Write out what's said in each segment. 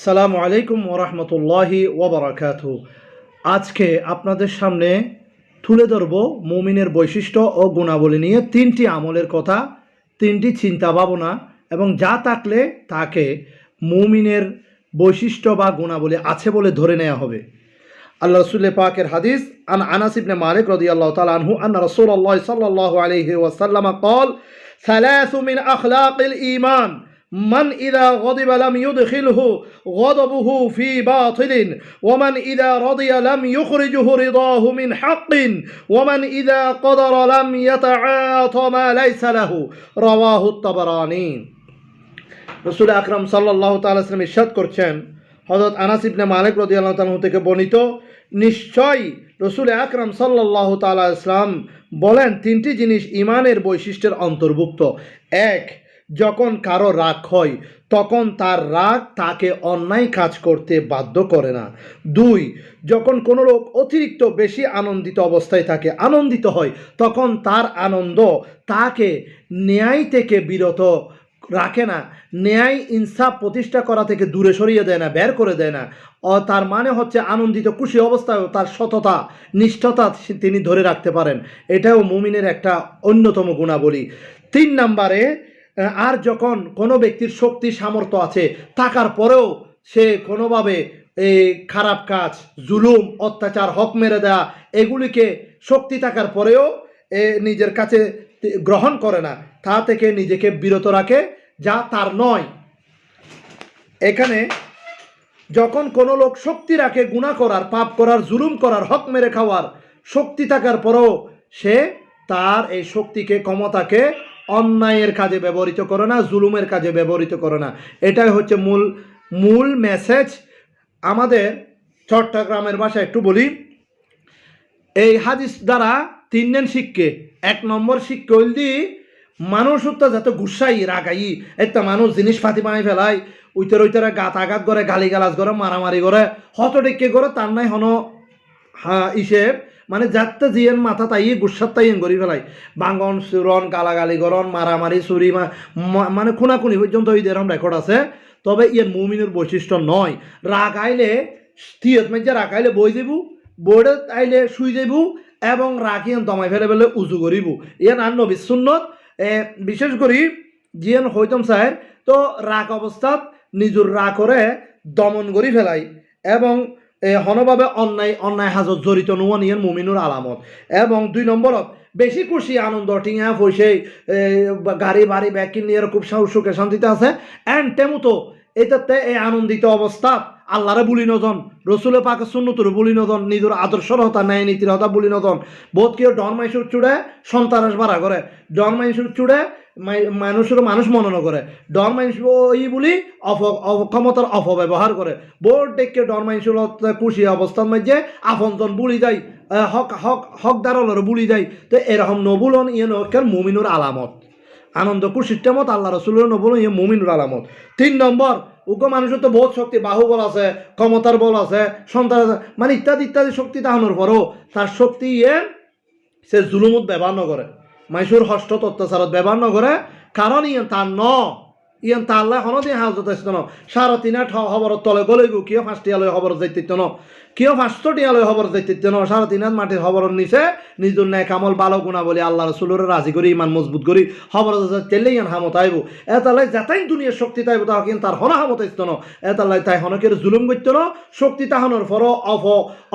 সালামু আলাইকুম ওরহমতুল্লাহি ওবরাকাত আজকে আপনাদের সামনে তুলে ধরব মুমিনের বৈশিষ্ট্য ও গুণাবলী নিয়ে তিনটি আমলের কথা তিনটি চিন্তা ভাবনা এবং যা থাকলে তাকে মুমিনের বৈশিষ্ট্য বা গুণাবলী আছে বলে ধরে নেওয়া হবে আল্লাহ রসুল পাকের হাদিস আন আনাস ইবনে মালিক রাদিয়াল্লাহু তাআলা আনহু আন্না রাসূলুল্লাহ সাল্লাল্লাহু আলাইহি ওয়াসাল্লাম قال ثلاث من اخلاق الايمان মান ইদা গদিব লাম ইউদখিলহু গদবহু ফি বাতিলিন ওমান ইদা রদিয়া লাম ইউখরিজহু রিদাহু মিন হাক্কিন ওমান ইদা কদর লাম ইয়াতাআতা মা লাইসা লাহু। রাওয়াহু তাবারানি। রসুল আকরাম সাল্লাল্লাহু তাআলা সাল্লাম ইরশাদ করছেন, হযরত আনাস ইবনে মালিক রাদিয়াল্লাহু তাআলা থেকে বর্ণিত নিশ্চয়ই রসুল আকরাম সাল্লাহ তালা ইসলাম বলেন তিনটি জিনিস ইমানের বৈশিষ্ট্যের অন্তর্ভুক্ত। এক যখন কারও রাগ হয়, তখন তার রাগ তাকে অন্যায় কাজ করতে বাধ্য করে না। দুই, যখন কোনো লোক অতিরিক্ত বেশি আনন্দিত অবস্থায় থাকে আনন্দিত হয়, তখন তার আনন্দ তাকে ন্যায় থেকে বিরত রাখে না, ন্যায় ইনসাফ প্রতিষ্ঠা করা থেকে দূরে সরিয়ে দেয় না, বের করে দেয় না। তার মানে হচ্ছে আনন্দিত, খুশি অবস্থায় তার সততা, নিষ্ঠতা তিনি ধরে রাখতে পারেন। এটাও মুমিনের একটা অন্যতম গুণাবলী। তিন নম্বরে আর যখন কোনো ব্যক্তির শক্তি, সামর্থ্য আছে, থাকার পরেও সে কোনোভাবে এই খারাপ কাজ, জুলুম, অত্যাচার, হক মেরে দেওয়া এগুলিকে শক্তি থাকার পরেও এ, নিজের কাছে গ্রহণ করে না। তা থেকে নিজেকে বিরত রাখে, যা তার নয়। এখানে যখন কোনো লোক শক্তি রাখে গুণা করার, পাপ করার, জুলুম করার, হক মেরে খাওয়ার শক্তি থাকার পরেও সে তার এই শক্তিকে, ক্ষমতাকে অন্যায়ের কাজে ব্যবহৃত করো না, জুলুমের কাজে ব্যবহৃত করো না। এটাই হচ্ছে মূল মূল মেসেজ আমাদের চট্টগ্রামের ভাষায়। একটু বলি, এই হাদিস দ্বারা তিনজন শিক্ষে, এক নম্বর শিক্ষে হইল দি মানুষ তো যাতে গুসাই, রাগাই, একটা মানুষ জিনিস পাতি বানাই ফেলাই, উইতর উইতরে গাত আঘাত করে গালি গালাজ করে, মারামারি করে হত ডেকে করে, তার নাই হন, হা হিসেব মানে যাতে জিয়েন মাথা তাই গুসাত তাই করি ফেলাই। বাঙ্গন সুরন গালাগালি গরন, মারামারি, চুরি মানে খুনাখুনি পর্যন্ত এরকম রেকর্ড আছে। তবে ইয়ে মুমিনের বৈশিষ্ট্য নয়। রাগ আইলে স্থিরত মেজে রাগ আইলে বই যাব বোর্ডে আইলে শুই যাব এবং রাখিয়ান দমাই ফেলে ফেলে উজু করিব। ইয়ান আর নবী সুন্নত। বিশেষ করি জিয়ান হইতম সাহেব তো রাগ অবস্থাত নিজুর রাগ করে দমন করি ফেলাই, এবং হনভাবে অন্যায় অন্যায় হাজত জড়িত নোয়া নিয়ে মুমিনুর আলামত। এবং দুই নম্বরত, বেশি খুশি, আনন্দ টিঙা পয়সে গাড়ি, বাড়ি ব্যাকিং নিয়ে খুব সুখে শান্তিতে আছে। অ্যান্ড তেমতো, এটাতে এই আনন্দিত অবস্থাত আল্লাহরে বুলি নজন, রসুলে পাকে সুন্নতরে বুলি নজন, নিজের আদর্শর হতা ন্যায় নীতির হতা বুলি নজন। বোধ কেউ ডন মাইসুর চুড়ে সন্তানাস বাড়া করে। ডন মাইসুর চুড়ে মানুষের মানুষ মনন করে। ডন মাইস ই বলি অপ অপ- ক্ষমতার অপব্যবহার করে। বোর্ড ডেকে ডন মাইসুর খুশি অবস্থার মধ্যে আপনজন বুলি যায় হক হক হকদারলের বুলি যায়। তো এরকম নবুলন ইয়ে নকের মুমিনুর আলামত। আনন্দ খুশির আল্লাহ রসুলের নবল ইয়ে মুমিনুর আলামত। তিন নম্বর, উগ্র মানুষের তো বহুত শক্তি, বাহুবল আছে, ক্ষমতার বল আছে, সন্তান আছে মানে ইত্যাদি ইত্যাদি শক্তি তাহানোর পরও তার শক্তি ইয়ে সে জুলুমত ব্যবহার নকরে মাইসুর হস্ত অত্যাচারত ব্যবহার নকরে কারণ ইয়ে তার ন ইয়েন তার আল্লাহ হন দিয়ে হাজত আসতো ন। সারা তিনা খবরত তলে গলে গো, কিয় ফাঁসটিয়ালয় খবর যাইতিত ন? কিয় ফাঁসটিয়ালয় খবর যাইতিত ন? সারা তিনাত মাটির খবর নিচে নিজুর ন্যায় কামল বালো গুণা বলি আল্লাহ রসুলের রাজি করি ইমান মজবুত করি খবর তেলে ইয়ান হামত আইব এতালাই যাতাই দুনিয়ার শক্তি তাইব তা কিন্তু তার হনা হামত আসতো ন? এতালাই তাই হনকের জুলুম করতো ন? শক্তি তাহানোর ফর অফ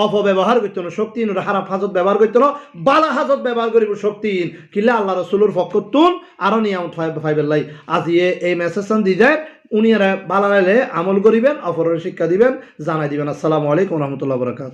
অপব্যবহার করতো ন? শক্তি হারাপ হাজত ব্যবহার করতো না? বালা হাজত ব্যবহার করিব শক্তি কিলা আল্লাহ রসুলের ফকতুন আরও নিয়ামত ফাইবের লাই। আজি এই মেসেজ দি যায় উনি এরা বালা লাইলে আমল করিবেন অপরের শিক্ষা দিবেন, জানাই দিবেন। আসসালামু আলাইকুম রহমতুল্লাহ বরকাত